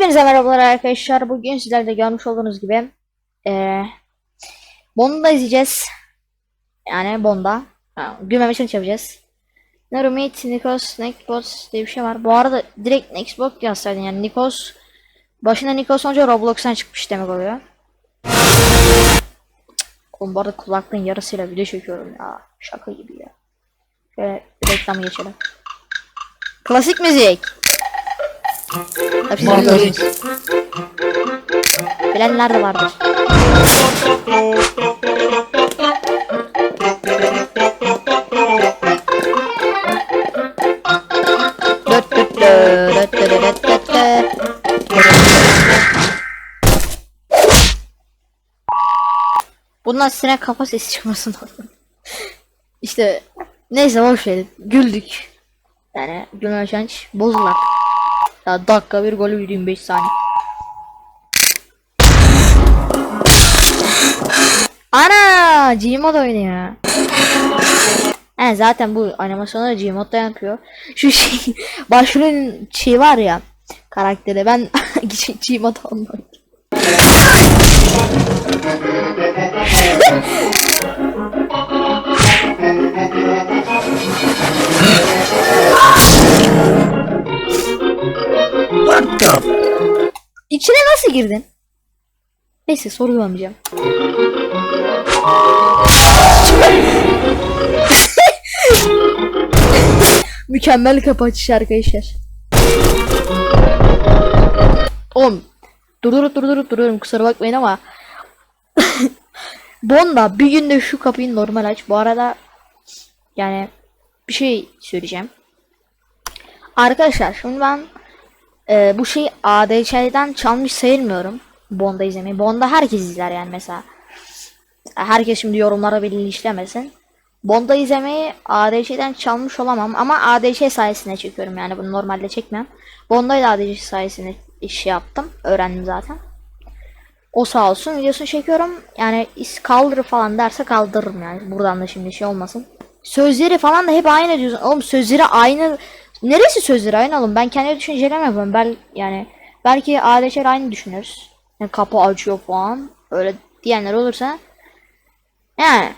Hepinize merhabalar arkadaşlar. Bugün sizler de görmüş olduğunuz gibi eee Bond'da izleyeceğiz. Yani Bond'da. Ha, Gülmeme challenge yapacağız. Nerumit, Nikos, Nekbot diye bir şey var. Bu arada direkt Nextbot yazsaydın yani Nikos Başına Nikos olunca Roblox'tan çıkmış demek oluyor. Oğlum bu arada kulaklığın yarısıyla video çekiyorum ya. Şaka gibi ya. Şöyle bir reklam geçelim. Klasik müzik. Hepsini biliyorsunuz. Bilenler de vardır. Bundan sinek kafa sesi çıkmasın İşte neyse boş verin. Güldük. Yani gülme challenge bozulak. Ya dakika bir golü 25 saniye. Ana Gmod oynuyor. He zaten bu animasyonu da Gmod'da yapıyor. Şu şey başrolün şey var ya karakteri ben Gmod olmak. nasıl girdin? Neyse sorgulamayacağım. Mükemmel kapı açış arkadaşlar. Oğlum durdurup durdurup duruyorum kusura bakmayın ama Bonda bir günde şu kapıyı normal aç. Bu arada yani bir şey söyleyeceğim. Arkadaşlar şimdi ben e, bu şeyi ADC'den çalmış sayılmıyorum. Bond'a izlemeyi. Bond'a herkes izler yani mesela. Herkes şimdi yorumlara belli işlemesin. Bond'a izlemeyi ADC'den çalmış olamam ama ADC sayesinde çekiyorum yani bunu normalde çekmem. Bond'da da ADC sayesinde iş yaptım. Öğrendim zaten. O sağ olsun videosunu çekiyorum. Yani is kaldır falan derse kaldırırım yani. Buradan da şimdi şey olmasın. Sözleri falan da hep aynı diyorsun. Oğlum sözleri aynı. Neresi sözleri aynı oğlum? Ben kendi düşüncelerimi yapıyorum. Ben yani belki ADC'ler aynı düşünürüz. Yani kapı açıyor falan. Öyle diyenler olursa. Yani.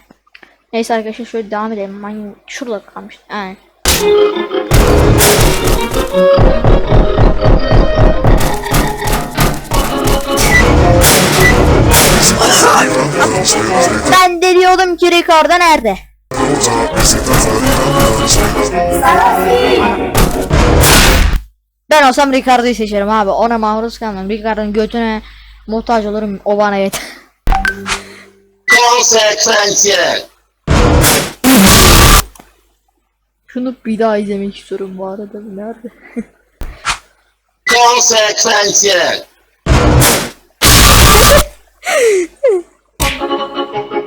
Neyse arkadaşlar şöyle devam edelim. Ben şurada kalmıştım. Yani. Ben de diyordum ki Ricardo nerede? Ben olsam Ricardo'yu seçerim abi. Ona maruz kalmam. Ricardo'nun götüne muhtaç olurum. O bana yeter. Şunu bir daha izlemek istiyorum bu arada. Nerede? Konsekwense.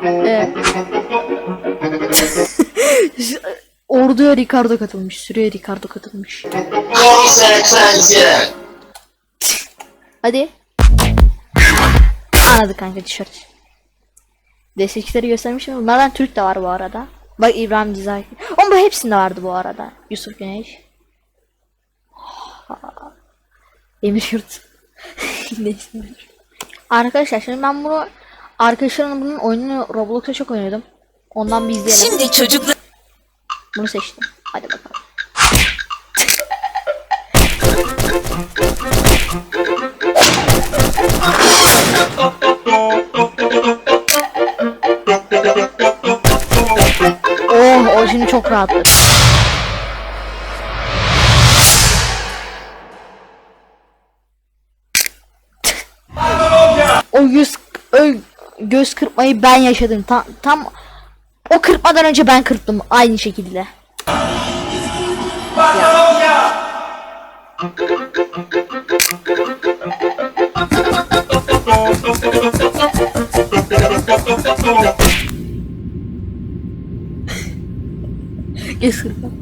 Evet. Orduya Ricardo katılmış. Sürüye Ricardo katılmış. Hadi. Anladık kanka tişört. Destekçileri göstermişim. Bunlardan Türk de var bu arada. Bak İbrahim Dizay. Onun bu hepsinde vardı bu arada. Yusuf Güneş. Emir Yurt. Neyse. Arkadaşlar şimdi ben bunu arkadaşlarımla bunun oyununu Roblox'ta çok oynuyordum. Ondan bir izleyelim. Şimdi çocuklar Bunu seçtim. Hadi bakalım. Oh, o şimdi çok rahatladı. o yüz o göz kırpmayı ben yaşadım. Tam tam o kırpmadan önce ben kırptım aynı şekilde. Göz kırpma.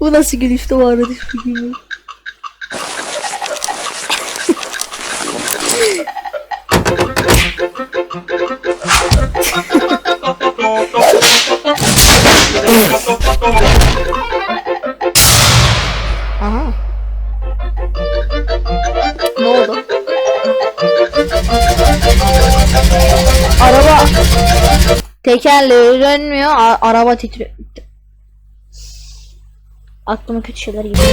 Bu nasıl gülüştü bu arada hiç bilmiyorum. Tekerleği dönmüyor. a- araba titriyor. Aklıma kötü şeyler geliyor.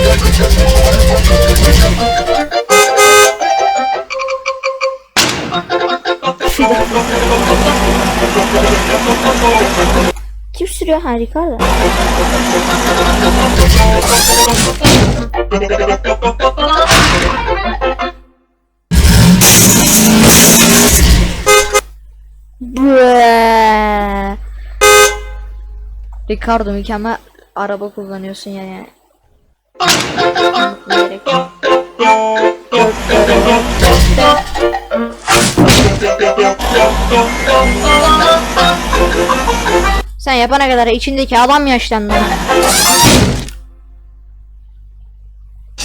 Kim sürüyor? Ha Ricardo. Ricardo mükemmel araba kullanıyorsun yani. Sen yapana kadar içindeki adam yaşlandı.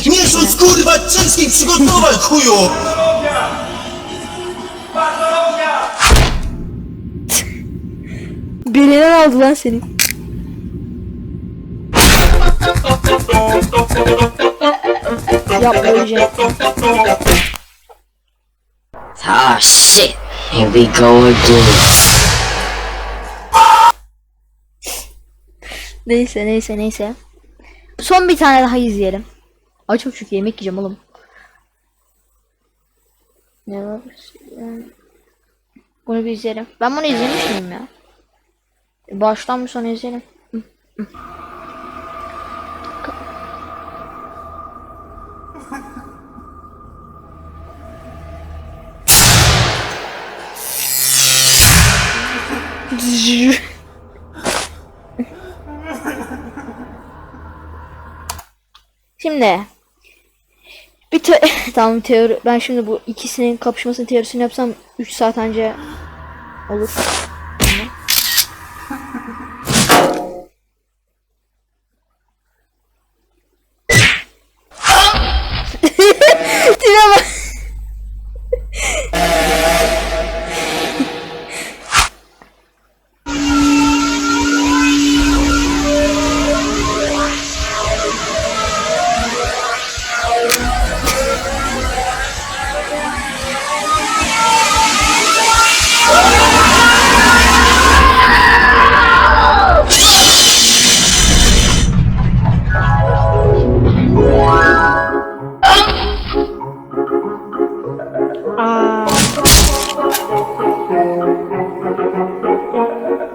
Nie rzuć kurwa ciężkim przygotować chuju! Birinden aldı lan seni. Yapma öleceğim. Oh shit, here we go again. Neyse neyse neyse. Son bir tane daha izleyelim. Açım çünkü yemek yiyeceğim oğlum. Ne var? Bunu bir izleyelim. Ben bunu izlemiş miyim ya? Baştan mı sona izleyelim? Hı, hı. Şimdi bir te tamam teori ben şimdi bu ikisinin kapışmasının teorisini yapsam 3 saat önce olur.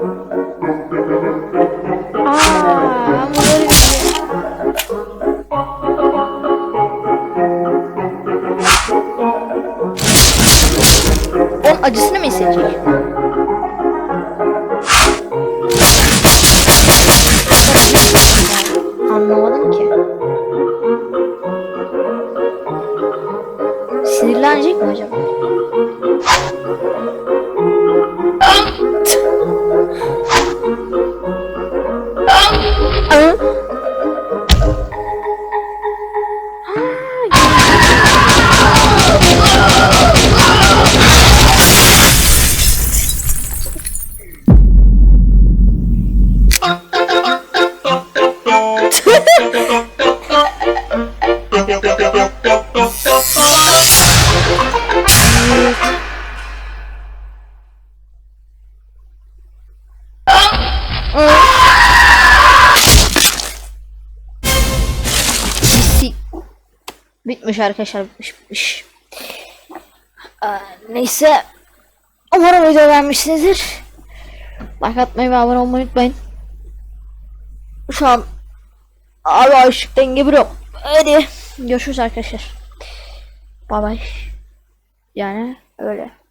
Onun acısını mı hissedecek? Anlamadım ki. Sinirlenecek mi acaba? Bitmiş arkadaşlar bitmiş bitmiş. Aa, neyse. Umarım video beğenmişsinizdir. Like atmayı ve abone olmayı unutmayın. Şu an abi açlıktan gebiriyorum. Hadi görüşürüz arkadaşlar. Bay bay. Yani öyle.